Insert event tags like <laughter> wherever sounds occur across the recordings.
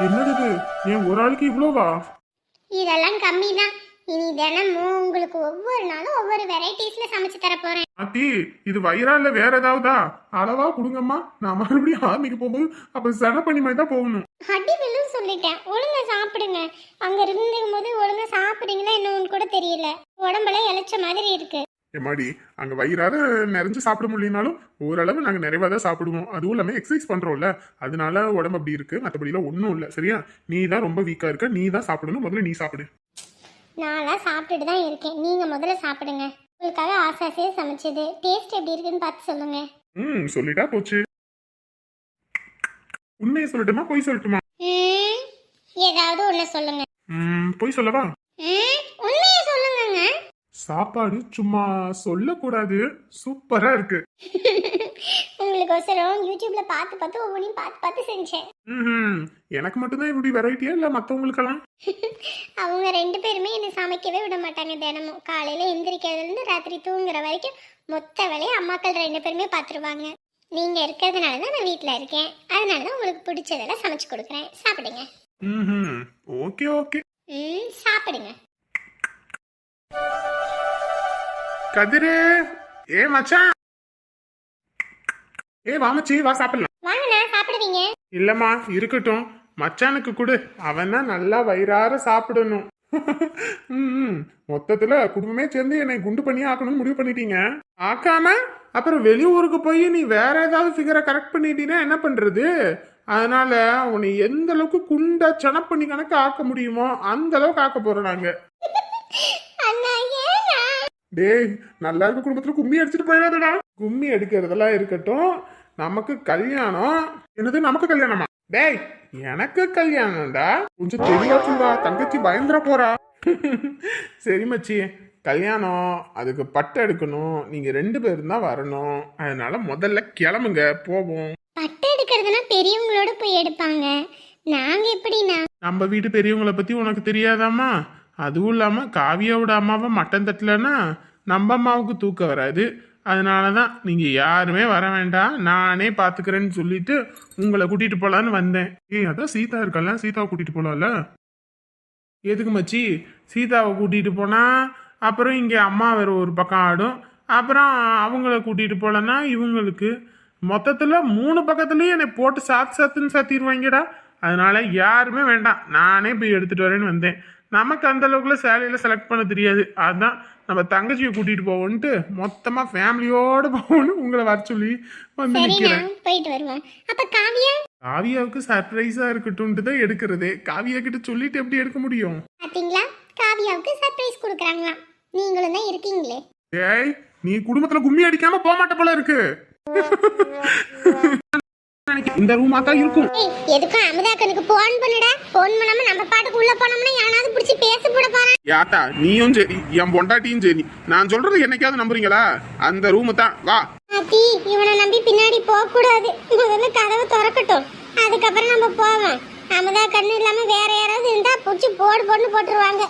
என்னது இது? என் ஒரு ஆளுக்கு இவ்வளோவா? இதெல்லாம் கம்மி தான் இனி தினமும் உங்களுக்கு ஒவ்வொரு நாளும் ஒவ்வொரு வெரைட்டிஸ்ல சமைச்சு தர போறேன். ஆத்தி இது வயிறா இல்ல வேற ஏதாவதா? அளவா கொடுங்கம்மா. நான் மறுபடியும் ஆர்மிக்கு போகும்போது அப்ப சென பண்ணி மாதிரி தான் போகணும். அடி வில்லும் சொல்லிட்டேன். ஒழுங்கா சாப்பிடுங்க. அங்க இருந்துக்கும் போது ஒழுங்கா சாப்பிடுங்களா என்னன்னு கூட தெரியல. உடம்பெல்லாம் இளைச்ச மாதிரி இருக்கு. எம்மாடி அங்க வயிறார நிறைஞ்சு சாப்பிட முடியலனாலும் ஓரளவு நாங்க நிறைவா தான் சாப்பிடுவோம். அதுவும் இல்லாம எக்ஸசைஸ் பண்றோம்ல. அதனால உடம்பு அப்படி இருக்கு. மற்றபடிலாம் ஒன்றும் இல்லை. சரியா? நீ தான் ரொம்ப வீக்கா இருக்க. நீ தான் சாப்பிடணும். முதல்ல நீ சாப்பிடு. நான்லாம் சாப்பிட்டுட்டு தான் இருக்கேன். நீங்க முதல்ல சாப்பிடுங்க. உங்களுக்காக ஆசை ஆசையாக சமைச்சது. டேஸ்ட் எப்படி இருக்குன்னு பார்த்து சொல்லுங்க. ம் சொல்லிட்டா போச்சு. உண்மையை சொல்லட்டுமா? பொய் சொல்லட்டுமா? ஏதாவது ஒன்று சொல்லுங்க. ம் பொய் சொல்லவா? ம், சாப்பாடு சும்மா சொல்லக்கூடாது. சூப்பரா இருக்கு. உங்களுக்கு ஒசரம் யூடியூப்ல பார்த்து பார்த்து ஒவ்வொன்றையும் பார்த்து பார்த்து செஞ்சேன். ம்ஹும். எனக்கு மட்டும்தான் இப்படி வெரைட்டியா இல்ல மத்தவங்களுக்கெல்லாம்? அவங்க ரெண்டு பேருமே என்னை சமைக்கவே விட மாட்டாங்க தினமும். காலையில எந்திரிக்கிறதுலேருந்து ராத்திரி தூங்குற வரைக்கும் மொத்த வேலையை அம்மாக்கள் ரெண்டு பேருமே பார்த்துருவாங்க. நீங்க இருக்கிறதுனால தான் நான் வீட்டில் இருக்கேன். அதனால தான் உங்களுக்கு பிடிச்சதெல்லாம் சமைச்சு கொடுக்குறேன். சாப்பிடுங்க. ம்ஹும். Okay okay. ம் சாப்பிடுங்க. கதிரு! ஏ மச்சான்! ஏ வா மச்சி வா சாப்பிடலாம். வாங்கண்ணா சாப்பிடுவீங்க? இல்லம்மா இருக்கட்டும். மச்சானுக்கு கொடு. அவன் தான் நல்லா வயிறார சாப்பிடணும். ம், மொத்தத்துல குடும்பமே சேர்ந்து என்னை குண்டு பண்ணி ஆக்கணும்னு முடிவு பண்ணிட்டீங்க. ஆக்காம அப்புறம் வெளியூருக்கு போய் நீ வேற ஏதாவது ஃபிகரை கரெக்ட் பண்ணிட்டீன்னா என்ன பண்றது? அதனால உன்னை எந்த அளவுக்கு குண்டா சனப் பண்ணி கணக்கு ஆக்க முடியுமோ அந்த அளவுக்கு ஆக்க போறோம் நாங்க. டேய் நல்லா இருக்க குடும்பத்துல கும்மி அடிச்சுட்டு போயிடாதடா. கும்மி அடிக்கிறதெல்லாம் இருக்கட்டும். நமக்கு கல்யாணம். என்னது நமக்கு கல்யாணமா? டேய் எனக்கு கல்யாணம்டா. கொஞ்சம் தெளிவா சொல்றா. தங்கச்சி பயந்துட போறா. <laughs> சரி மச்சி. கல்யாணம். அதுக்கு பட்டு எடுக்கணும். நீங்க ரெண்டு பேரும் தான் வரணும். அதனால முதல்ல கிளம்புங்க. போவோம். பட்டு எடுக்கிறதுனா பெரியவங்களோட போய் எடுப்பாங்க. நாங்க எப்படிண்ணா? நம்ம வீட்டு பெரியவங்களை பத்தி உனக்கு தெரியாதாம்மா? அதுவும் இல்லாமல் காவியாவோட அம்மாவை மட்டன் தட்டலைன்னா நம்ம அம்மாவுக்கு தூக்கம் வராது. அதனால தான் நீங்கள் யாருமே வர வேண்டாம். நானே பார்த்துக்கிறேன்னு சொல்லிட்டு உங்களை கூட்டிட்டு போகலான்னு வந்தேன். ஏய் அதான் சீதா இருக்கல சீதாவை கூட்டிகிட்டு போலாம்ல? எதுக்கு மச்சி? சீதாவை கூட்டிகிட்டு போனால் அப்புறம் இங்கே அம்மா வேறு ஒரு பக்கம் ஆடும். அப்புறம் அவங்கள கூட்டிகிட்டு போகலன்னா இவங்களுக்கு. மொத்தத்தில் மூணு பக்கத்துலேயும் என்னை போட்டு சாத்து சாத்துன்னு சாத்திடுவாங்கடா. அதனால யாருமே வேண்டாம். நானே போய் எடுத்துகிட்டு வரேன்னு வந்தேன். நமக்கு அந்த அளவுக்குள்ள சேலையில செலக்ட் பண்ண தெரியாது. அதான் நம்ம தங்கச்சியை கூட்டிட்டு போவோன்ட்டு மொத்தமா ஃபேமிலியோட போகணும் உங்களை வர சொல்லி வந்து நிக்கிறேன். போயிட்டு அப்ப காவியா? காவியாவுக்கு சர்ப்ரைஸா இருக்கட்டும்ட்டு தான் எடுக்கிறது. காவியா கிட்ட சொல்லிட்டு எப்படி எடுக்க முடியும்? பாத்தீங்களா? காவியாவுக்கு சர்ப்ரைஸ் கொடுக்குறாங்களாம். நீங்களும் தான் இருக்கீங்களே. ஏய் நீ குடும்பத்துல கும்மி அடிக்காம போக மாட்ட போல இருக்கு. இந்த ரூமா தான் இருக்கும். எதுக்கும் அமுதாக்கனுக்கு போன் பண்ணுடா? போன் பண்ணாம நம்ம பாட்டுக்கு உள்ள போனோம்னா எவனாவது பிடிச்சி பேச போட போறான். யாத்தா நீயும் சரி என் பொண்டாட்டியும் சரி நான் சொல்றது என்னைக்காவது நம்புறீங்களா? அந்த ரூமு தான். வா. ஆத்தி இவனை நம்பி பின்னாடி போக கூடாது முதல்ல கதவை திறக்கட்டும். அதுக்கப்புறம் நம்ம போவோம். அமுதா கண்ணு இல்லாம வேற யாராவது இருந்தா பிடிச்சி போடு போட்டு போட்டுருவாங்க.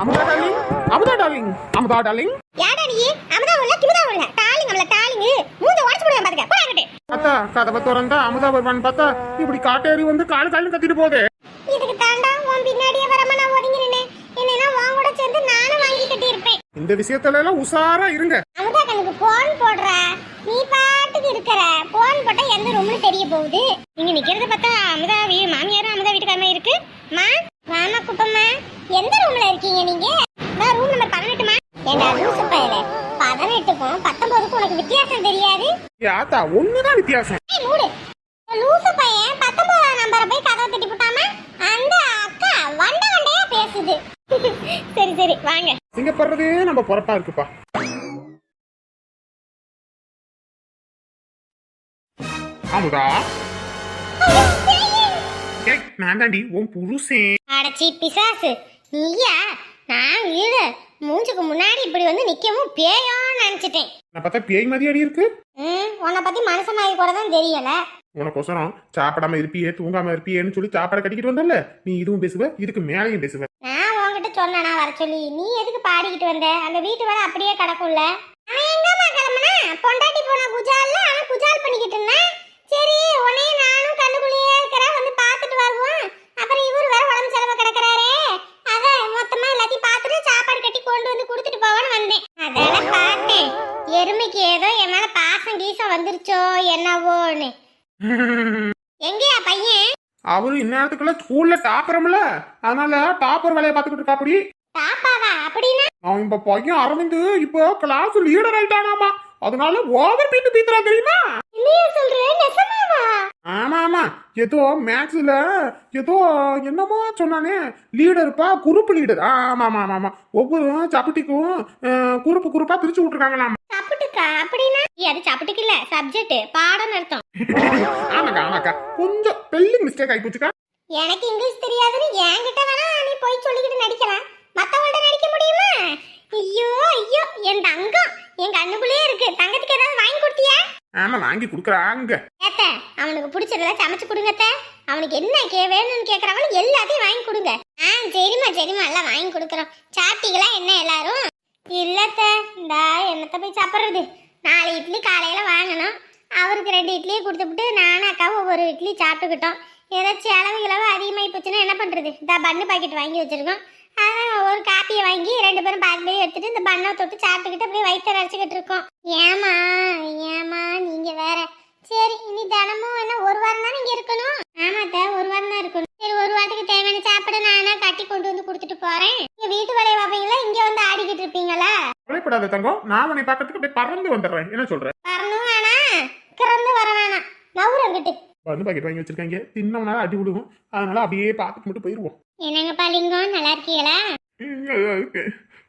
Amutha darling Amutha darling Amutha darling. யாடா நீ? அமுதா உள்ள கிமுதா உள்ள. டாலிங் அவள டாலிங் மூஞ்ச உடச்சு போடுவேன் பாத்துக்க. போடாங்கட்டு அத்தா கதவை திறந்தா அமுதா வருவான்னு பார்த்தா இப்படி காட்டேறி வந்து காலு காலு கத்திட்டு போதே. இதுக்கு தாண்டா உன் பின்னாடியே வராம நான் ஒதுங்கி நின்னேன். இல்லைன்னா உன் கூட சேர்ந்து நானும் வாங்கி கட்டி இருப்பேன் இந்த விஷயத்துல எல்லாம் உஷாரா இருங்க. அமுதா கண்ணுக்கு போன் போடுற. நீ பாட்டுக்கு இருக்கிற. போன் போட்டா எந்த ரூம்னு தெரிய போகுது. நீங்க நிக்கிறத பார்த்தா அமுதா மாமியாரும் மா வாமா குப்பம்மா எந்த ரூம்ல இருக்கீங்க நீங்க? நான் ரூம் நம்பர் பதினெட்டுமா? ஏண்டா லூசு பயல பதினெட்டுக்கும் பத்தொன்பதுக்கும் உனக்கு வித்தியாசம் தெரியாது? யாத்தா ஒண்ணுதான் வித்தியாசம். ஏய், மூடு. லூசு பையன் பத்தொன்பதாம் நம்பரை போய் கதவை தட்டி போட்டாம? அந்த அக்கா வண்ட வண்டையா பேசுது. <laughs> சரி சரி வாங்க. சிங்கப்படுறதே நம்ம பொறப்பா இருக்குப்பா. அமுதா ஏய் நான் தாண்டி உன் புருஷன். அடச்சி பிசாசு. நீயா? நான் வீடு மூஞ்சுக்கு முன்னாடி இப்படி வந்து நிக்கவும் பேயோன்னு நினைச்சிட்டேன். நான் பார்த்தா பேய் மாதிரி அடி இருக்கு. ம் உன்னை பத்தி மனுஷனாகி கூட தான் தெரியல. உனக்கோசரம் சாப்பிடாம இருப்பியே தூங்காம இருப்பியேன்னு சொல்லி சாப்பாடை கட்டிக்கிட்டு வந்தல நீ இதுவும் பேசுவ இதுக்கு மேலேயும் பேசுவ. நான் உன்கிட்ட சொன்னேனா வர சொல்லி. நீ எதுக்கு பாடிக்கிட்டு வந்த? அந்த வீட்டு வேலை அப்படியே கிடக்கும்ல. அவன் எங்கம்மா கிளம்புனா? பொண்டாட்டி போன குஜால்ல அவன் குஜால் பண்ணிக்கிட்டு இருந்தான். சரி உன்னையும் நானும் கண்ணுக்குள்ளேயே இருக்கிற வந்து இந்நேரத்துக்குள்ள ஸ்கூல்ல டாப்பரம்ல அதனால டாப்பர் வேலையை பார்த்துக்கிட்டு இருக்கா அப்படி? பாப்பாவா அப்படின்னா? அவன் இப்ப பையன் அரவிந்த் இப்போ கிளாஸ் லீடர் ஆயிட்டானாமா. அதனால ஓவர் பீட்டு பீத்துறா தெரியுமா? இல்லையா சொல்றேன் நெசமாவா? ஆமா ஆமா. ஏதோ மேக்ஸ்ல ஏதோ என்னமோ சொன்னானே. லீடர்ப்பா குரூப் லீடர் ஆமா ஆமா ஆமா ஆமா. ஒவ்வொரு சப்பட்டிக்கும் அஹ், குறுப்பு குறுப்பா பிரிச்சு விட்டுருக்காங்களாம். சப்புட்டுக்கா? அப்படின்னா? அது சப்புட்டுக்கு இல்ல சப்ஜெக்ட் பாடம் அர்த்தம். <laughs> ஆமாக்கா ஆமாக்கா. கொஞ்சம் பெல்லிங் மிஸ்டேக் ஆகி போச்சுக்கா. எனக்கு இங்கிலீஷ் தெரியாதுன்னு என்கிட்ட வேணா நீ போய் சொல்லிக்கிட்டு நடிக்கலாம். மத்தவங்கள்ட்ட நடிக்க முடியுமா? ஐயோ ஐயோ என் தங்கம் என் கண்ணுக்குள்ளேயே இருக்கு. தங்கத்துக்கு ஏதாவது வாங்கி கொடுத்தியா? ஆமா வாங்கி கொடுக்குறாங்க. ஏத்த அவனுக்கு பிடிச்சதெல்லாம் சமைச்சு கொடுங்க அத்தை. அவனுக்கு என்ன கே வேணும்னு கேக்குறவங்க எல்லாத்தையும் வாங்கி கொடுங்க. ஆ சரிம்மா சரிம்மா எல்லாம் வாங்கி கொடுக்குறோம். சாப்பிட்டீங்களா என்ன எல்லாரும்? இல்லத்த இந்தா என்னத்த போய் சாப்பிட்றது? நாலு இட்லி காலையில வாங்கணும் அவருக்கு ரெண்டு இட்லியை கொடுத்துவிட்டு நானும் அக்காவும் ஒரு இட்லி சாப்பிட்டுக்கிட்டோம். ஏதாச்சும் அளவு கிளவு அதிகமாகி போச்சுன்னா என்ன பண்ணுறது இந்த பன்னு பாக்கெட் வாங்கி வச்சிருக்கோம். அதான் ஒரு காப்பியை வாங்கி ரெண்டு பேரும் பாதி பாதி எடுத்துட்டு இந்த பண்ணை தொட்டு சாப்பிட்டுக்கிட்டு அப்படியே வயிற்ற நினச்சிக்கிட்டு இருக்கோம். ஏமா ஏமா நீங்கள் வேற. சரி இனி தினமும் என்ன ஒரு வாரம் தானே இங்க இருக்கணும்? ஆமாத்த ஒரு வாரம் தான் இருக்கணும். சரி ஒரு வாரத்துக்கு தேவையான சாப்பாடு நானே கட்டி கொண்டு வந்து கொடுத்துட்டு போறேன். நீங்க வீட்டு வேலையை பார்ப்பீங்களா? இங்க வந்து ஆடிக்கிட்டு இருப்பீங்களா? கவலைப்படாத தங்கம் நான் உன்னை பார்க்கறதுக்கு அப்படியே பறந்து வந்துடுறேன். என்ன சொல்ற? வரணும் வேணாம் கிறந்து வர வேணாம். நவுறங்கிட்டு வந்து பாக்கெட் வாங்கி வச்சிருக்காங்க. தின்னவனால அடி விடுவோம் அதனால அப்படியே பார்த்துட்டு மட்டும் போயிருவோம். என்னங்க பாலிங்கம்? நல்லா இருக்கீங்களா?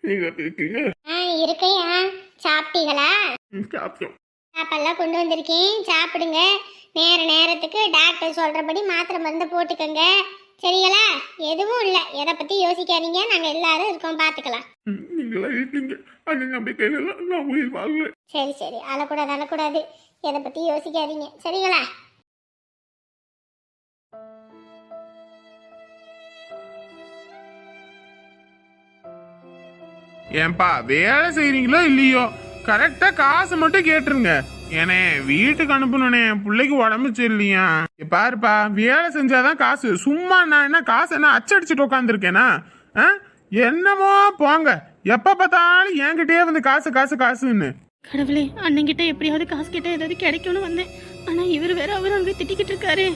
நீங்க இருக்கீங்க? ஆ இருக்கையா சாப்பிட்டீங்களா? சாப்பிட்டோம். சாப்பாடெல்லாம் கொண்டு வந்திருக்கேன். சாப்பிடுங்க. நேர நேரத்துக்கு டாக்டர் சொல்றபடி மாத்திரை மருந்து போட்டுக்கோங்க. சரிங்களா? எதுவும் இல்லை. எதை பத்தி யோசிக்காதீங்க. நாங்க எல்லாரும் இருக்கோம். பார்த்துக்கலாம். நீங்களா சரி சரி. அழக்கூடாது அழக்கூடாது. எதை பத்தி யோசிக்காதீங்க. சரிங்களா? ஏன்பா வேலை செய்றீங்களோ இல்லையோ? கரெக்டா காசு மட்டும் கேட்டுருங்க. ஏனே வீட்டுக்கு அனுப்பணுனே என் பிள்ளைக்கு உடம்பு சரியில்லையா? பாருப்பா வேலை செஞ்சாதான் காசு. சும்மா நான் என்ன காசு என்ன அச்சடிச்சுட்டு உட்காந்துருக்கேனா என்னமோ போங்க. எப்ப பார்த்தாலும் என்கிட்டயே வந்து காசு காசு காசுன்னு. கடவுளே அண்ணன்கிட்ட எப்படியாவது காசு கிட்ட ஏதாவது கிடைக்கும்னு வந்தேன். ஆனா இவர் வேற அவர் அங்க திட்டிக்கிட்டு இருக்காரு.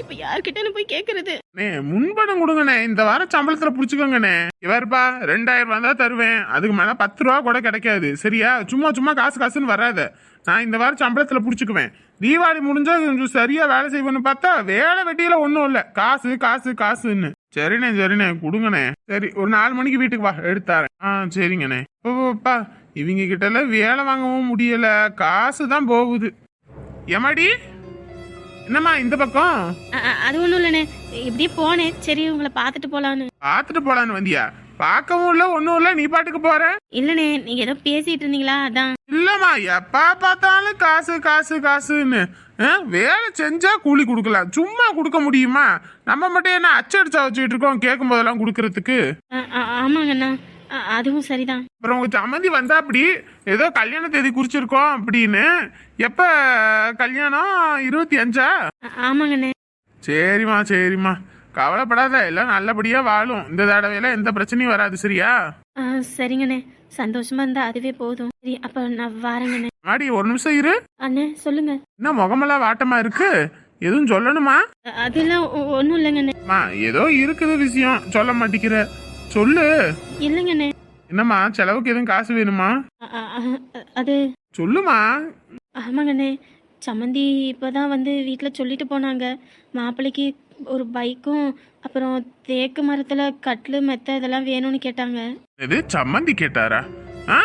இப்ப யார்கிட்டன்னு போய் கேக்குறது. அண்ணே முன்பணம் கொடுங்கண்ணே. இந்த வாரம் சம்பளத்துல புடிச்சுக்கோங்கண்ணே. இவர்ப்பா ரெண்டாயிரம் ரூபா தான் தருவேன். அதுக்கு மேல பத்து ரூபா கூட கிடைக்காது. சரியா? சும்மா சும்மா காசு காசுன்னு வராத. நான் இந்த வாரம் சம்பளத்துல புடிச்சுக்குவேன். தீபாவளி முடிஞ்சா கொஞ்சம் சரியா வேலை செய்வேன்னு பார்த்தா வேலை வெட்டியில ஒன்றும் இல்லை. காசு காசு காசுன்னு. சரிண்ணே சரிண்ணே. கொடுங்கண்ணே. சரி ஒரு நாலு மணிக்கு வீட்டுக்கு வா. எடுத்தாரேன் ஆ சரிங்கண்ணே. ஓப்பா இவங்க கிட்ட எல்லாம் வேலை வாங்கவும் முடியல. காசு தான் போகுது. எமாடி என்னம்மா இந்த பக்கம்? அது ஒண்ணும் இல்லைண்ணே. இப்படியே போனேன். சரி உங்களை பார்த்துட்டு போலான்னு. பார்த்துட்டு போலான்னு வந்தியா? பார்க்கவும் இல்ல ஒன்றும் இல்ல. நீ பாட்டுக்கு போற. இல்லண்ணே நீங்க ஏதோ பேசிட்டு இருந்தீங்களா? அதான். இல்லம்மா எப்ப பார்த்தாலும் காசு காசு காசுன்னு வேலை செஞ்சா கூலி கொடுக்கலாம். சும்மா கொடுக்க முடியுமா? நம்ம மட்டும் என்ன அச்சடிச்சா வச்சுட்டு இருக்கோம் கேட்கும் போதெல்லாம் கொடுக்கறதுக்கு? ஆமாங்கண்ணா. அ- அதுவும் சரிதான். அப்புறம் உங்க சம்மந்தி வந்தா அப்படி ஏதோ கல்யாண தேதி குறிச்சிருக்கோம் அப்படின்னு. எப்ப கல்யாணம்? இருபத்தி அஞ்சா? அ- ஆமாங்கண்ணே. சரிம்மா சரிம்மா. கவலைப்படாத எல்லாம் நல்லபடியா வாழும். இந்த தடவையில எந்த பிரச்சனையும் வராது சரியா? ஆ, சரிங்கண்ணே. சந்தோஷமா இருந்தா அதுவே போதும். சரி அப்ப நான் வரேங்கண்ணே. மாடி ஒரு நிமிஷம் இரு. அண்ணே சொல்லுங்க. என்ன முகமெல்லாம் வாட்டமா இருக்கு? எதுவும் சொல்லணுமா? அ- அதெல்லாம் ஒ- ஒண்ணும் இல்லைங்கண்ணே. அம்மா ஏதோ இருக்குது விஷயம். சொல்ல மாட்டேங்கிற. சொல்லு. இல்லைங்கண்ணே என்னம்மா செலவுக்கு எதுவும் காசு வேணுமா? அது சொல்லுமா. ஆமாங்கண்ணே சம்மந்தி இப்போதான் வந்து வீட்டில் சொல்லிட்டு போனாங்க. மாப்பிள்ளைக்கு ஒரு பைக்கும் அப்புறம் தேக்கு மரத்தில் கட்லு மெத்த இதெல்லாம் வேணும்னு கேட்டாங்க. இது சம்மந்தி கேட்டாரா? ஆ?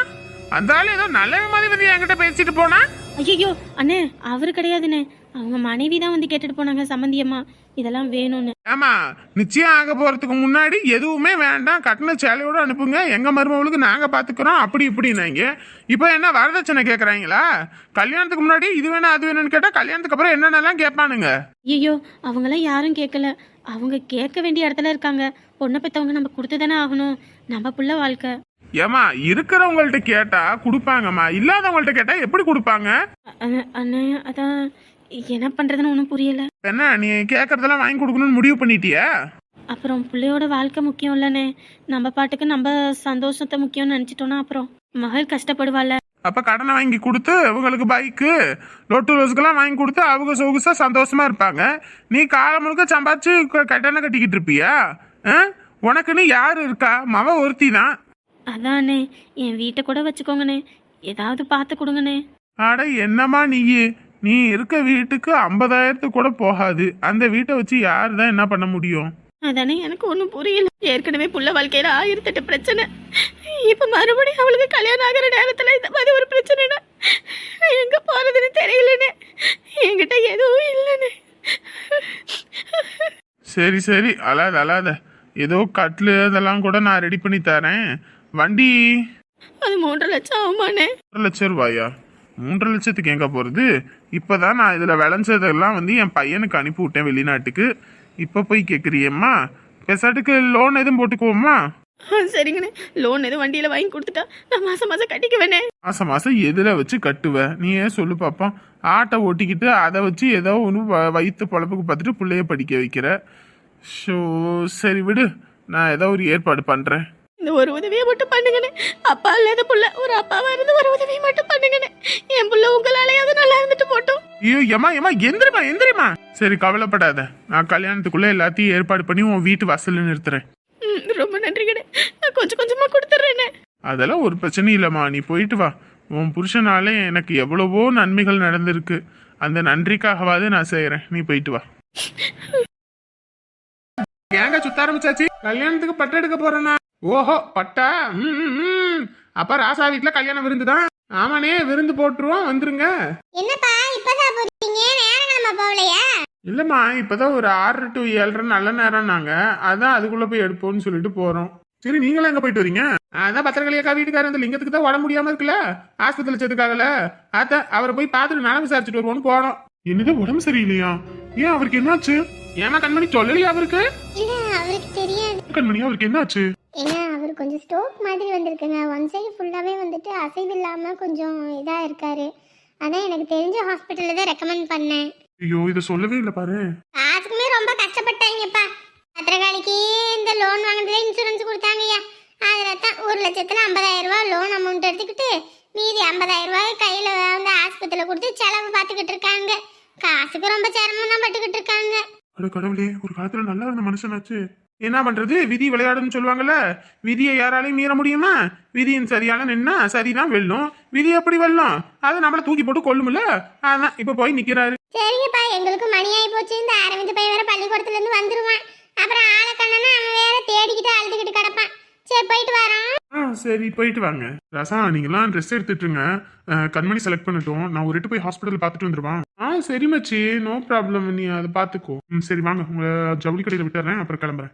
அந்த ஆள் ஏதோ நல்ல மாதிரி வந்து என்கிட்ட பேசிட்டு போனா? ஐயோ அண்ணே அவர் கிடையாதுண்ணே. அவங்க மனைவி தான் வந்து கேட்டுட்டு போனாங்க சம்மந்தியம்மா இதெல்லாம் வேணும்னு. ஆமா நிச்சயம் ஆக போறதுக்கு முன்னாடி எதுவுமே வேண்டாம் கட்டின சேலையோட அனுப்புங்க. எங்க மருமகளுக்கு நாங்க பாத்துக்கிறோம் அப்படி இப்படின்னாங்க. இப்போ என்ன வரதட்சணை கேக்குறாங்களா? கல்யாணத்துக்கு முன்னாடி இது வேணும் அது வேணும்னு கேட்டா கல்யாணத்துக்கு அப்புறம் என்னென்னலாம் கேட்பானுங்க? ஐயோ அவங்களாம் யாரும் கேட்கல அவங்க கேட்க வேண்டிய இடத்துல இருக்காங்க. பொண்ணை பெற்றவங்க நம்ம கொடுத்து தானே ஆகணும். நம்ம புள்ள வாழ்க்கை. ஏமா இருக்கிறவங்கள்ட்ட கேட்டா கொடுப்பாங்கம்மா. இல்லாதவங்கள்ட்ட கேட்டா எப்படி கொடுப்பாங்க? அண்ணே அதான் என்ன பண்ணுறதுன்னு ஒன்றும் புரியல. என்ன நீ கேட்கறதெல்லாம் வாங்கி கொடுக்கணும்னு முடிவு பண்ணிட்டியா? அப்புறம் பிள்ளையோட வாழ்க்கை முக்கியம் இல்லைண்ணே நம்ம பாட்டுக்கு நம்ம சந்தோஷத்தை முக்கியம்னு நினச்சிட்டோன்னா அப்புறம் மகள் கஷ்டப்படுவாள்ல. அப்ப கடனை வாங்கி கொடுத்து இவங்களுக்கு பைக்கு லொட்டு ரோஸுக்கெல்லாம் வாங்கி கொடுத்து அவங்க சொகுசா சந்தோஷமா இருப்பாங்க. நீ காலம் முழுக்க சம்பாதிச்சு க- கடனை கட்டிக்கிட்டு இருப்பியா? ஆ? உனக்குன்னு யார் இருக்கா? மவ ஒருத்தி தான். அதானே என் வீட்டை கூட வச்சுக்கோங்கண்ணே ஏதாவது பார்த்து கொடுங்கண்ணே அட என்னம்மா நீ நீ இருக்க வீட்டுக்கு ஐம்பதாயிரத்துக்கு கூட போகாது. அந்த வீட்டை வச்சு யார் தான் என்ன பண்ண முடியும்? அதானே எனக்கு ஒன்றும் புரியல. ஏற்கனவே புள்ள வாழ்க்கையில ஆயிரத்தெட்டு பிரச்சனை. இப்போ மறுபடியும் அவளுக்கு கல்யாணம் ஆகிற நேரத்தில் இந்த மாதிரி ஒரு பிரச்சனைனா எங்கே போகிறதுன்னு தெரியலண்ணே என்கிட்ட எதுவும் இல்லைண்ணே சரி சரி. அழாத அழாத. ஏதோ கட்லு அதெல்லாம் கூட நான் ரெடி பண்ணி தரேன். வண்டி? அது மூன்றரை லட்சம் ஆகுமாண்ணே மூன்று லட்சம் ரூபாயா? மூன்றரை லட்சத்துக்கு எங்க போறது? இப்பதான் நான் இதுல விளைஞ்சதெல்லாம் வந்து என் பையனுக்கு அனுப்பி விட்டேன் வெளிநாட்டுக்கு. இப்ப போய் கேக்குறியம்மா? பெசாட்டுக்கு லோன் எதுவும் போட்டுக்குவோமா? ஆ, சரிங்கண்ணே. லோன் எதுவும் வண்டியில் வாங்கி கொடுத்துட்டா நான் மாதம் மாதம் கட்டிக்குவேண்ணே. மாசம் மாசம் எதுல வச்சு கட்டுவ? நீ ஏன் சொல்லு பாப்போம். ஆட்டை ஓட்டிக்கிட்டு அதை வச்சு ஏதோ ஒன்று வயிற்று பொழப்புக்கு பார்த்துட்டு பிள்ளைய படிக்க வைக்கிற. ஷோ சரி விடு. நான் ஏதோ ஒரு ஏற்பாடு பண்றேன். இந்த ஒரு உதவியை மட்டும் பண்ணுங்கண்ணே. அப்பா இல்லாத புள்ள ஒரு அப்பாவா இருந்து ஒரு உதவியை மட்டும் பண்ணுங்கண்ணே. என் புள்ள உங்களாலேயாவது நல்லா இருந்துட்டு போட்டோம். ஐயோ ஏமா ஏமா எந்திரிமா எந்திரிமா சரி கவலைப்படாத. நான் கல்யாணத்துக்குள்ள எல்லாத்தையும் ஏற்பாடு பண்ணி உன் வீட்டு வாசல்ல நிறுத்துறேன். ரொம்ப நன்றிங்கண்ணே. நான் கொஞ்சம் கொஞ்சமாக கொடுத்துட்றேண்ணே அதெல்லாம் ஒரு பிரச்சனையும் இல்லைம்மா. நீ போயிட்டு வா. உன் புருஷனாலே எனக்கு எவ்வளவோ நன்மைகள் நடந்திருக்கு. அந்த நன்றிக்காகவாது நான் செய்யறேன் நீ போயிட்டு வா. ஏங்க சுத்த ஆரம்பிச்சாச்சு. கல்யாணத்துக்கு பட்டு எடுக்க போறேனா ஓஹோ பட்டா. ம். அப்ப ராசா வீட்டுல கல்யாண விருந்து தான். ஆமாண்ணே விருந்து போட்டுருவோம் வந்துருங்க. என்னப்பா இப்பதான் போறீங்க நேரம் நம்ம போகலையா? இல்லம்மா இப்பதான் ஒரு ஆறு டு ஏழரை நல்ல நேரம் நாங்க. அதான் அதுக்குள்ள போய் எடுப்போம்னு சொல்லிட்டு போறோம். சரி நீங்களும் எங்க போயிட்டு வரீங்க? அதான் பத்திரக்கலியக்கா வீட்டுக்காரர் இந்த லிங்கத்துக்கு தான் உடம்பு முடியாம இருக்குல்ல? ஆஸ்பத்திரி சேர்த்துக்காகல. அதான் அவரை போய் பார்த்துட்டு நலம் விசாரிச்சுட்டு வருவோம்னு போறோம் என்னது உடம்பு சரியில்லையா? ஏன் அவருக்கு என்னாச்சு? ஏமா கண்மணி சொல்லலையா அவருக்கு? இல்ல அவருக்கு தெரியாது. கண்மணி அவருக்கு என்னாச்சு? ஏன்னா அவர் கொஞ்சம் ஸ்ட்ரோக் மாதிரி வந்திருக்குங்க. ஒன் சைடு ஃபுல்லாகவே வந்துட்டு அசைவில்லாமல் கொஞ்சம் இதாக இருக்காரு. அதான் எனக்கு தெரிஞ்ச ஹாஸ்பிட்டலில் தான் ரெக்கமெண்ட் பண்ணேன். ஐயோ இதை சொல்லவே இல்லை பாரு. காசுக்குமே ரொம்ப கஷ்டப்பட்டாங்கப்பா. பத்திரகாளிக்கு இந்த லோன் வாங்கினதுல இன்சூரன்ஸ் கொடுத்தாங்கய்யா. அதில் தான் ஒரு லட்சத்தில் ஐம்பதாயிரம் ரூபாய் லோன் அமௌண்ட் எடுத்துக்கிட்டு மீதி ஐம்பதாயிரம் ரூபாய் கையில் வந்து ஆஸ்பத்திரியில் கொடுத்து செலவு பார்த்துக்கிட்டு இருக்காங்க. காசுக்கு ரொம்ப சிரமம் தான் பட்டுக்கிட்டு இருக்காங்க. அட கடவுளே ஒரு காலத்துல நல்லா இருந்த மனுஷனாச்சு. என்ன பண்றது? விதி விளையாடுன்னு சொல்லுவாங்கல்ல? விதியை யாராலையும் மீற முடியுமா? விதியின் சரியான நின்னா சரிதான் வெல்லும். விதி எப்படி வெல்லும்? அதை நம்மள தூக்கி போட்டு கொல்லுமில்ல அதான் இப்ப போய் நிக்கிறாரு. சரிங்கப்பா எங்களுக்கு மணி ஆகி போச்சு. இந்த அரவிந்த் பையன் வேற பள்ளிக்கூடத்துல இருந்து வந்துருவான். அப்புறம் ஆளை கண்ணனா அவன் வேற தேடிக்கிட்டு அழுதுகிட்டு கிடப்பான். சரி போயிட்டு வரோம். ஆ சரி போயிட்டு வாங்க. ரசா நீங்களாம் ட்ரெஸ் எடுத்துட்டுருங்க. கண்மணி செலக்ட் பண்ணட்டும். நான் ஒரு போய் ஹாஸ்பிட்டல் பார்த்துட்டு வந்துருவான். ஆ சரி மச்சி. நோ ப்ராப்ளம் நீ அதை பார்த்துக்கோ. ம் சரி வாங்க. உங்களை ஜவுளி கடையில் விட்டுறேன். அப்புறம் கிளம்புறேன்.